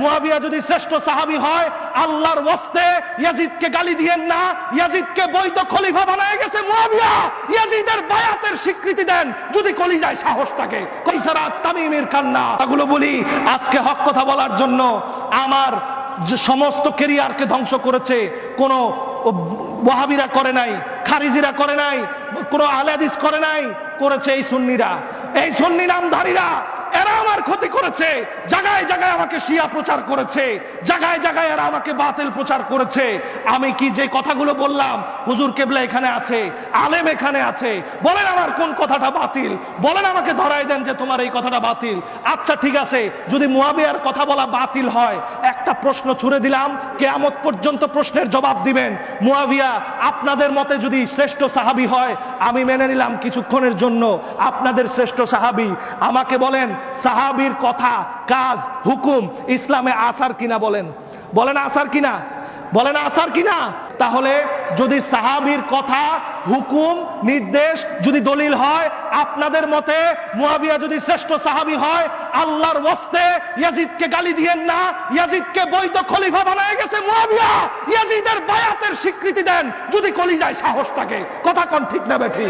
মুয়াবিয়া যদি শ্রেষ্ঠ সাহাবী হয়, আল্লাহর ওয়াস্তে ইয়াজিদকে গালি দিয়েন না, ইয়াজিদকে বৈধ খলিফা বানায় গেছে মুয়াবিয়া। ইয়াজিদের বায়াতের স্বীকৃতি দেন, যদি কলিজায় সাহস থাকে। কইসারা তামিমের কান্না। এগুলো বলি, আজকে হক কথা বলার জন্য আমার যে সমস্ত কেরিয়ারকে ধ্বংস করেছে, কোনো ওয়াহাবিরা করে নাই, খারিজিরা করে নাই, কোনো আলাদিস করে নাই, করেছে এই সুন্নিরা। এই সুন্নি নামধারীরা এরা আমার ক্ষতি করেছে। জায়গায় জায়গায় আমাকে শিয়া প্রচার করেছে। জায়গায় জায়গায় এরা আমাকে বাতিল প্রচার করেছে। আমি কি যে কথাগুলো বললাম, হুজুর কেবলা এখানে আছে, আলেম এখানে আছে, বলেন আমার কোন কথাটা বাতিল? বলেন আমাকে ধরাই দেন যে তোমার এই কথাটা বাতিল। আচ্ছা ঠিক আছে, যদি মুয়াবিয়ার কথা বলা বাতিল হয় একটা প্রশ্ন ছুড়ে দিলাম, কেয়ামত পর্যন্ত প্রশ্নের জবাব দিবেন। মুয়াবিয়া, আপনাদের মতে যদি শ্রেষ্ঠ সাহাবি হয়, আমি মেনে নিলাম কিছুক্ষণের জন্য। আপনাদের শ্রেষ্ঠ সাহাবি, আমাকে বলেন, সাহাবির কথা, কাজ, হুকুম, ইসলামে আসার কিনা বলেন। বলেন আসার কিনা? বলেন আসার কিনা তাহলে যদি সাহাবির কথা, হুকুম, নির্দেশ যদি দলিল হয়, আপনাদের মতে মুয়াবিয়া যদি শ্রেষ্ঠ সাহাবি হয়, আল্লাহর ওয়াস্তে ইয়াজিদকে গালি দিয়েন না, ইয়াজিদকে বৈধ খলিফা বানায় গেছে মুয়াবিয়া, ইয়াজিদের বায়াতের স্বীকৃতি দেন, যদি কলিজায় সাহস থাকে। কথা কোন ঠিক না বেঠি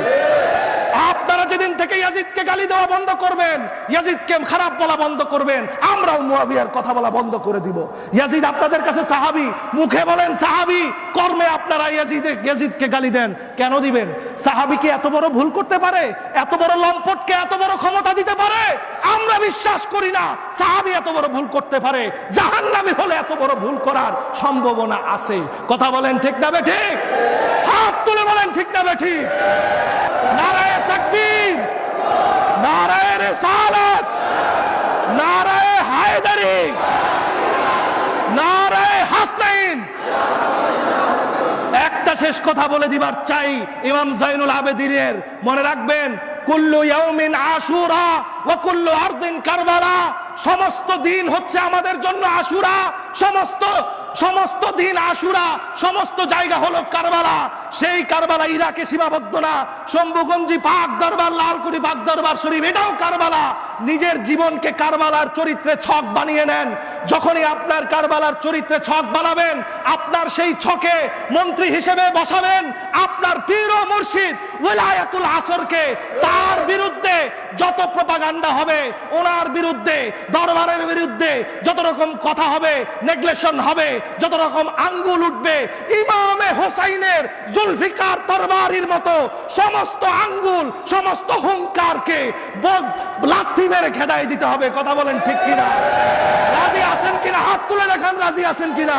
আপনারা যেদিন থেকে ইয়াজিদকে গালি দেওয়া বন্ধ করবেন, ইয়াজিদকে খারাপ বলা বন্ধ করবেন, আমরাও মুয়াবিয়ার কথা বলা বন্ধ করে দিব। ইয়াজিদ আপনাদের কাছে সাহাবি, মুখে বলেন সাহাবি, কর্মে আপনারা ইয়াজিদে, ইয়াজিদকে গালি দেন। কেন দিবেন? সাহাবি কি এত বড় ভুল করতে পারে? এত বড় লম্পটকে এত বড় ক্ষমতা দিতে পারে? আমরা বিশ্বাস করি না সাহাবি এত বড় ভুল করতে পারে। জাহান্নামী হলে এত বড় ভুল করার সম্ভাবনা আছে। কথা বলেন ঠিক না বে ঠিক? হাত তুলে বলেন ঠিক না বে ঠিক? নারায় তাকবীর নারায় রেসালাত নারায় হায়দারি নারায় হাসনাইন। একটা শেষ কথা বলে দিবার চাই ইমাম জাইনুল আবেদিনের। মনে রাখবেন, কুল্লু ইয়াউমিন আশুরা ওয়া কুল্লু আরদিন কারবালা। সমস্ত দিন হচ্ছে আমাদের জন্য আশুরা, সমস্ত সমস্ত দিন আশুরা, সমস্ত জায়গা হলো কারবালা। সেই কারবালা ইরাকে সীমাবদ্ধ না। শম্ভুগঞ্জি পাক দরবার, লালকুড়ি পাক দরবার শরীফ, এটাও কারবালা। নিজের জীবনকে কারবালার চরিত্রে ছক বানিয়ে নেন। যখনই আপনার কারবালার চরিত্রে ছক বানাবেন, আপনার সেই ছকে মন্ত্রী হিসেবে বসাবেন, আপনার পীর ও মুর্শিদ ওলায়াতুল আসরকে তার বিরুদ্ধে যত প্রপাগান্ডা হবে, ওনার বিরুদ্ধে, দরবারের বিরুদ্ধে যত রকম কথা হবে, নেগলেশন হবে, যত রকম আঙ্গুল উঠবে, ইমামে হোসাইনের জুলফিকার তরবারির মতো, সমস্ত আঙ্গুল, সমস্ত হুঙ্কারকে লাথি মেরে খেদাই দিতে হবে, কথা বলেন ঠিক কিনা? রাজি আছেন কিনা? হাত তুলে রাজি আছেন কিনা?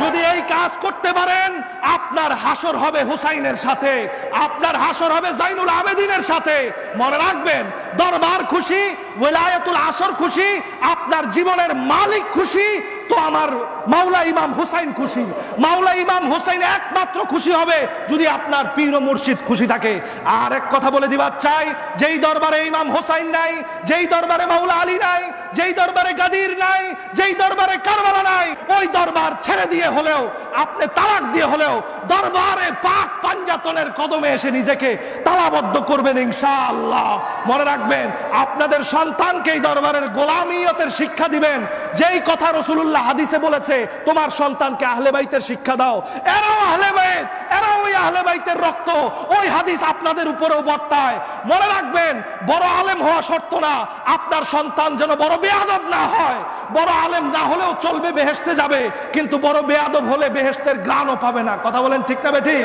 যদি এই কাজ করতে পারেন, আপনার হাসর হবে হুসাইনের সাথে, আপনার হাসর হবে জাইনুল আবেদিনের সাথে। মনে রাখবেন, দরবার খুশি, ওলায়াতুল আসর খুশি, আপনার জীবনের মালিক খুশি তো আমার মাওলা ইমাম হুসাইন খুশি। মাওলা ইমাম হুসাইন একমাত্র খুশি হবে যদি আপনার পীর ও মুর্শিদ খুশি থাকে। আর এক কথা বলে দিবার চাই, যেই দরবারে ইমাম হুসাইন নাই, যেই দরবারে মাওলা আলী নাই যেই দরবারে গাদির নাই, যেই দরবারে কারবালা নাই, ওই দরবার ছেড়ে দিয়ে হলেও, আপনি তালাক দিয়ে হলেও, দরবারে পাক পাঞ্জাতনের কদমে এসে নিজেকে তালাবদ্ধ করবেন ইনশাআল্লাহ। মনে রাখবেন, আপনাদের সন্তানকে এই দরবারের গোলামিয়তের শিক্ষা দিবেন। যেই কথা রসুল্লাহ হাদিসে বলেছে, তোমার সন্তানকে আহলে বাইতের শিক্ষা দাও। এরাও আহলে বাইত, এরাও ওই আহলে বাইতের রক্ত, ওই হাদিস আপনাদের উপরেও বর্তায়। মনে রাখবেন, বড় আলেম হওয়া শর্ত না, আপনার সন্তান যেন বড় বেয়াদব না হয়, বড় আলেম না হলেও চলবে বেহেস্তে যাবে, কিন্তু বড় বেয়াদব হলে বেহেস্তের গ্রাণও পাবে না। কথা বলেন ঠিক না বেঠি?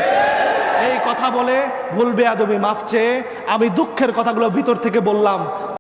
এই কথা বলে ভুল বেয়াদবি মাফ চেয়ে আমি দুঃখের কথাগুলো ভিতর থেকে বললাম।